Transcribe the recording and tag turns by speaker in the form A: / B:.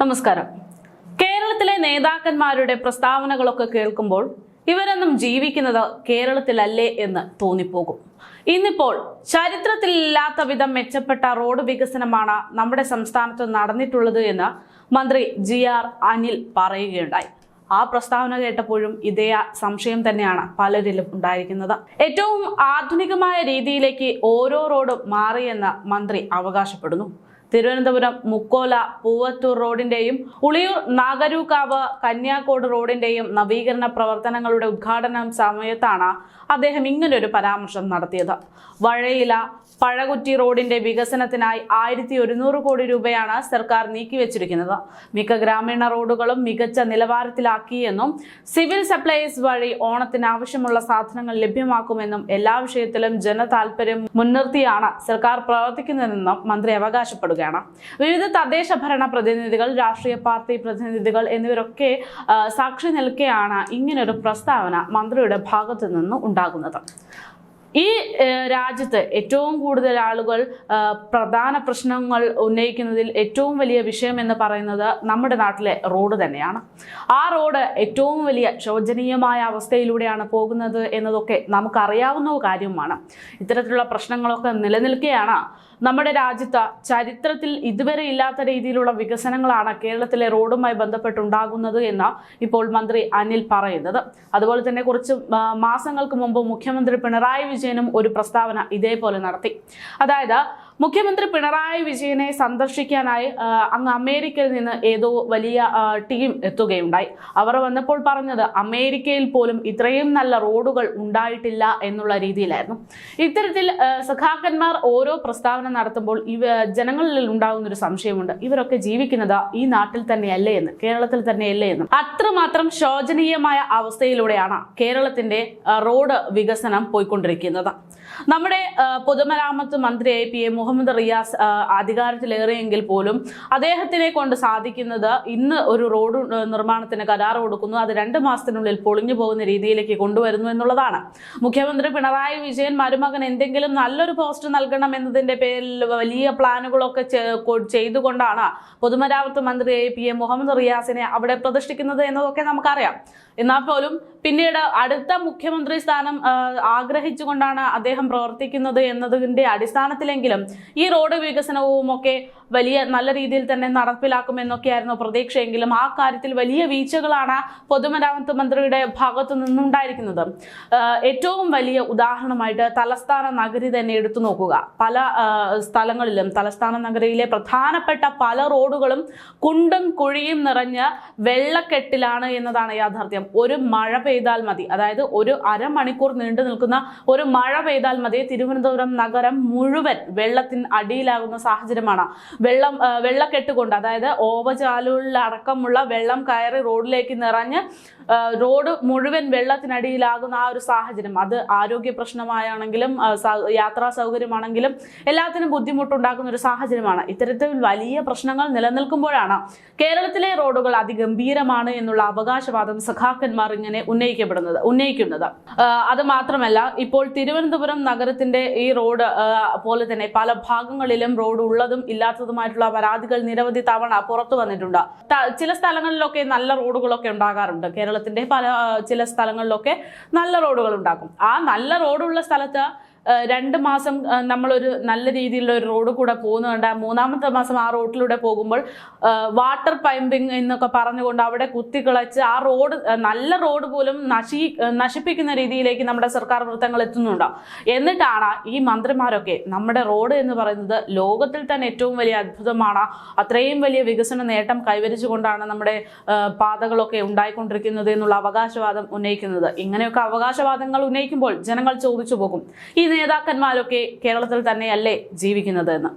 A: നമസ്കാരം. കേരളത്തിലെ നേതാക്കന്മാരുടെ പ്രസ്താവനകളൊക്കെ കേൾക്കുമ്പോൾ ഇവരൊന്നും ജീവിക്കുന്നത് കേരളത്തിലല്ലേ എന്ന് തോന്നിപ്പോകും. ഇന്നിപ്പോൾ ചരിത്രത്തിലില്ലാത്ത വിധം മെച്ചപ്പെട്ട റോഡ് വികസനമാണ് നമ്മുടെ സംസ്ഥാനത്ത് നടന്നിട്ടുള്ളത് എന്ന് മന്ത്രി ജി ആർ അനിൽ പറയുകയുണ്ടായി. ആ പ്രസ്താവന കേട്ടപ്പോഴും ഇതേ സംശയം തന്നെയാണ് പലരിലും ഉണ്ടായിരിക്കുന്നത്. ഏറ്റവും ആധുനികമായ രീതിയിലേക്ക് ഓരോ റോഡും മാറിയെന്ന് മന്ത്രി അവകാശപ്പെടുന്നു. തിരുവനന്തപുരം മുക്കോല പൂവത്തൂർ റോഡിന്റെയും ഉളിയൂർ നാഗരൂക്കാവ് കന്യാക്കോട് റോഡിന്റെയും നവീകരണ പ്രവർത്തനങ്ങളുടെ ഉദ്ഘാടനം സമയത്താണ് അദ്ദേഹം ഇങ്ങനൊരു പരാമർശം നടത്തിയത്. വഴയില പഴകുറ്റി റോഡിന്റെ വികസനത്തിനായി ആയിരത്തി ഒരുന്നൂറ് കോടി രൂപയാണ് സർക്കാർ നീക്കിവച്ചിരിക്കുന്നത്. മിക്ക ഗ്രാമീണ റോഡുകളും മികച്ച നിലവാരത്തിലാക്കിയെന്നും സിവിൽ സപ്ലൈസ് വഴി ഓണത്തിന് ആവശ്യമുള്ള സാധനങ്ങൾ ലഭ്യമാക്കുമെന്നും എല്ലാ വിഷയത്തിലും ജനതാൽപര്യം മുൻനിർത്തിയാണ് സർക്കാർ പ്രവർത്തിക്കുന്നതെന്നും മന്ത്രി അവകാശപ്പെടുകയാണ് വിവിധ തദ്ദേശ ഭരണ പ്രതിനിധികൾ രാഷ്ട്രീയ പാർട്ടി പ്രതിനിധികൾ എന്നിവരൊക്കെ സാക്ഷി നിൽക്കെയാണ് ഇങ്ങനൊരു പ്രസ്താവന മന്ത്രിയുടെ ഭാഗത്തു നിന്ന് ഉണ്ടാകുന്നത്. ഈ രാജ്യത്ത് ഏറ്റവും കൂടുതൽ ആളുകൾ പ്രധാന പ്രശ്നങ്ങൾ ഉന്നയിക്കുന്നതിൽ ഏറ്റവും വലിയ വിഷയം എന്ന് പറയുന്നത് നമ്മുടെ നാട്ടിലെ റോഡ് തന്നെയാണ്. ആ റോഡ് ഏറ്റവും വലിയ ശോചനീയമായ അവസ്ഥയിലൂടെയാണ് പോകുന്നത് എന്നതൊക്കെ നമുക്കറിയാവുന്ന കാര്യമാണ്. ഇത്തരത്തിലുള്ള പ്രശ്നങ്ങളൊക്കെ നിലനിൽക്കുകയാണ് നമ്മുടെ രാജ്യത്ത് ചരിത്രത്തിൽ ഇതുവരെ ഇല്ലാത്ത രീതിയിലുള്ള വികസനങ്ങളാണ് കേരളത്തിലെ റോഡുമായി ബന്ധപ്പെട്ടുണ്ടാകുന്നത് എന്ന് ഇപ്പോൾ മന്ത്രി അനിൽ പറയുന്നത്. അതുപോലെ തന്നെ കുറച്ച് മാസങ്ങൾക്ക് മുമ്പ് മുഖ്യമന്ത്രി പിണറായി വിജയനും ഒരു പ്രസ്താവന ഇതേപോലെ നടത്തി. അതായത് മുഖ്യമന്ത്രി പിണറായി വിജയനെ സന്ദർശിക്കാനായി അങ്ങ് അമേരിക്കയിൽ നിന്ന് ഏതോ വലിയ ടീം എത്തുകയുണ്ടായി. അവർ വന്നപ്പോൾ പറഞ്ഞത് അമേരിക്കയിൽ പോലും ഇത്രയും നല്ല റോഡുകൾ ഉണ്ടായിട്ടില്ല എന്നുള്ള രീതിയിലായിരുന്നു. ഇത്തരത്തിൽ സഖാക്കന്മാർ ഓരോ പ്രസ്താവന നടത്തുമ്പോൾ ഇവ ജനങ്ങളിൽ ഉണ്ടാകുന്ന ഒരു സംശയമുണ്ട്. ഇവരൊക്കെ ജീവിക്കുന്നത് ഈ നാട്ടിൽ തന്നെയല്ലേ എന്ന് കേരളത്തിൽ തന്നെയല്ലേ എന്ന്. അത്രമാത്രം ശോചനീയമായ അവസ്ഥയിലൂടെയാണ് കേരളത്തിന്റെ റോഡ് വികസനം പോയിക്കൊണ്ടിരിക്കുന്നത്. നമ്മുടെ പൊതുമരാമത്ത് മന്ത്രി A P A Muhammad Riyas അധികാരത്തിലേറെയെങ്കിൽ പോലും അദ്ദേഹത്തിനെ കൊണ്ട് സാധിക്കുന്നത് ഇന്ന് ഒരു റോഡ് നിർമ്മാണത്തിന് കരാർ കൊടുക്കുന്നു. അത് രണ്ട് മാസത്തിനുള്ളിൽ പൊളിഞ്ഞു പോകുന്ന രീതിയിലേക്ക് കൊണ്ടുവരുന്നു എന്നുള്ളതാണ്. മുഖ്യമന്ത്രി പിണറായി വിജയൻ മരുമകൻ എന്തെങ്കിലും നല്ലൊരു പോസ്റ്റ് നൽകണം എന്നതിന്റെ പേരിൽ വലിയ പ്ലാനുകളൊക്കെ ചെയ്തുകൊണ്ടാണ് പൊതുമരാമത്ത് മന്ത്രി എ പി എ മുഹമ്മദ് റിയാസിനെ അവിടെ പ്രതിഷ്ഠിക്കുന്നത് എന്നതൊക്കെ നമുക്കറിയാം. എന്നാൽ പോലും പിന്നീട് അടുത്ത മുഖ്യമന്ത്രി സ്ഥാനം ആഗ്രഹിച്ചുകൊണ്ടാണ് അദ്ദേഹം പ്രവർത്തിക്കുന്നത് എന്നതിന്റെ അടിസ്ഥാനത്തിലെങ്കിലും ഈ റോഡ് വികസനവും ഒക്കെ വലിയ നല്ല രീതിയിൽ തന്നെ നടപ്പിലാക്കുമെന്നൊക്കെയായിരുന്നു പ്രതീക്ഷയെങ്കിലും ആ കാര്യത്തിൽ വലിയ വീഴ്ചകളാണ് പൊതുമരാമത്ത് മന്ത്രിയുടെ ഭാഗത്തു നിന്നുണ്ടായിരിക്കുന്നത്. ഏറ്റവും വലിയ ഉദാഹരണമായിട്ട് തലസ്ഥാന നഗരി തന്നെ എടുത്തു നോക്കുക. പല സ്ഥലങ്ങളിലും തലസ്ഥാന നഗരിയിലെ പ്രധാനപ്പെട്ട പല റോഡുകളും കുണ്ടും കുഴിയും നിറഞ്ഞ് വെള്ളക്കെട്ടിലാണ് എന്നതാണ് യാഥാർത്ഥ്യം. ഒരു മഴ പെയ്താൽ മതി. അതായത് ഒരു അരമണിക്കൂർ നീണ്ടു നിൽക്കുന്ന ഒരു മഴ പെയ്താൽ മതി. തിരുവനന്തപുരം നഗരം മുഴുവൻ വെള്ളത്തിന് അടിയിലാകുന്ന സാഹചര്യമാണ്. വെള്ളം വെള്ളക്കെട്ട് കൊണ്ട് അതായത് ഓവചാലുകളിലടക്കമുള്ള വെള്ളം കയറി റോഡിലേക്ക് നിറഞ്ഞ് റോഡ് മുഴുവൻ വെള്ളത്തിനടിയിലാകുന്ന ആ ഒരു സാഹചര്യം. അത് ആരോഗ്യ പ്രശ്നമായാണെങ്കിലും യാത്രാ സൗകര്യമാണെങ്കിലും എല്ലാത്തിനും ബുദ്ധിമുട്ടുണ്ടാക്കുന്ന ഒരു സാഹചര്യമാണ്. ഇത്തരത്തിൽ വലിയ പ്രശ്നങ്ങൾ നിലനിൽക്കുമ്പോഴാണ് കേരളത്തിലെ റോഡുകൾ അതിഗംഭീരമാണ് എന്നുള്ള അവകാശവാദം സഖാക്കന്മാർ ഇങ്ങനെ ഉന്നയിക്കപ്പെടുന്നത് ഉന്നയിക്കുന്നത്. അത് മാത്രമല്ല ഇപ്പോൾ തിരുവനന്തപുരം നഗരത്തിന്റെ ഈ റോഡ് പോലെ തന്നെ പല ഭാഗങ്ങളിലും റോഡ് ഉള്ളതും ഇല്ലാത്തതുമായിട്ടുള്ള പരാതികൾ നിരവധി തവണ പുറത്തു വന്നിട്ടുണ്ട്. ചില സ്ഥലങ്ങളിലൊക്കെ നല്ല റോഡുകളൊക്കെ ഉണ്ടാകാറുണ്ട്. കേരളത്തിന്റെ പല ചില സ്ഥലങ്ങളിലൊക്കെ നല്ല റോഡുകൾ ഉണ്ടാക്കും. ആ നല്ല റോഡുള്ള സ്ഥലത്ത് രണ്ട് മാസം നമ്മളൊരു നല്ല രീതിയിലുള്ള ഒരു റോഡ് കൂടെ പോകുന്നുണ്ട് മൂന്നാമത്തെ മാസം ആ റോഡിലൂടെ പോകുമ്പോൾ വാട്ടർ പൈമ്പിംഗ് എന്നൊക്കെ പറഞ്ഞുകൊണ്ട് അവിടെ കുത്തിക്കിളച്ച് ആ റോഡ് നല്ല റോഡ് പോലും നശി നശിപ്പിക്കുന്ന രീതിയിലേക്ക് നമ്മുടെ സർക്കാർ വൃത്തങ്ങൾ എത്തുന്നുണ്ടോ? എന്നിട്ടാണ് ഈ മന്ത്രിമാരൊക്കെ നമ്മുടെ റോഡ് എന്ന് പറയുന്നത് ലോകത്തിൽ തന്നെ ഏറ്റവും വലിയ അത്ഭുതമാണ്. അത്രയും വലിയ വികസന നേട്ടം കൈവരിച്ചുകൊണ്ടാണ് നമ്മുടെ പാതകളൊക്കെ ഉണ്ടായിക്കൊണ്ടിരിക്കുന്നത് എന്നുള്ള അവകാശവാദം ഉന്നയിക്കുന്നത്. ഇങ്ങനെയൊക്കെ അവകാശവാദങ്ങൾ ഉന്നയിക്കുമ്പോൾ ജനങ്ങൾ ചോദിച്ചു പോകും. ഈ നേതാക്കന്മാരൊക്കെ കേരളത്തിൽ തന്നെയല്ലേ ജീവിക്കുന്നത് എന്ന്.